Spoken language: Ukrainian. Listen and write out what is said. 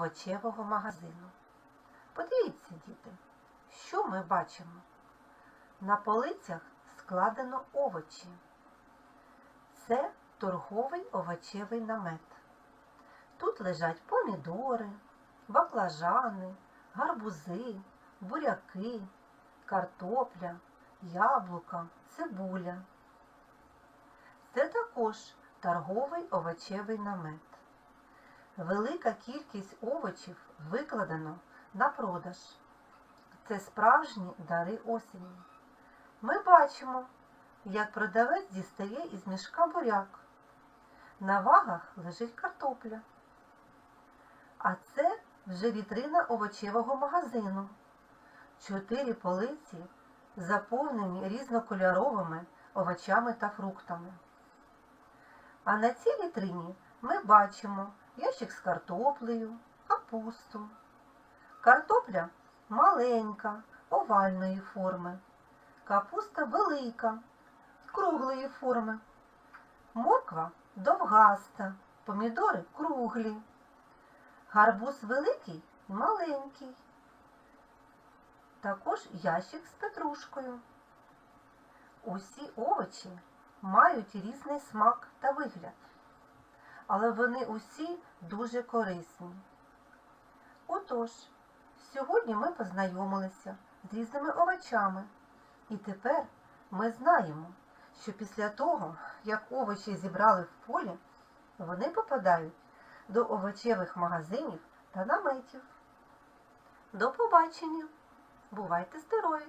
овочевого магазину. Подивіться, діти, що ми бачимо? На полицях складено овочі. Це торговий овочевий намет. Тут лежать помідори, баклажани, гарбузи, буряки, картопля, яблука, цибуля. Це також торговий овочевий намет. Велика кількість овочів викладено на продаж. Це справжні дари осені. Ми бачимо, як продавець дістає із мішка буряк. На вагах лежить картопля. А це вже вітрина овочевого магазину. Чотири полиці заповнені різнокольоровими овочами та фруктами. А на цій вітрині ми бачимо ящик з картоплею, капусту. Картопля маленька, овальної форми. Капуста велика, круглої форми. Морква довгаста, помідори круглі. Гарбуз великий маленький. Також ящик з петрушкою. Усі овочі мають різний смак та вигляд, але вони усі дуже корисні. Отож, сьогодні ми познайомилися з різними овочами, і тепер ми знаємо, що після того, як овочі зібрали в полі, вони попадають до овочевих магазинів та наметів. До побачення! Бувайте здорові!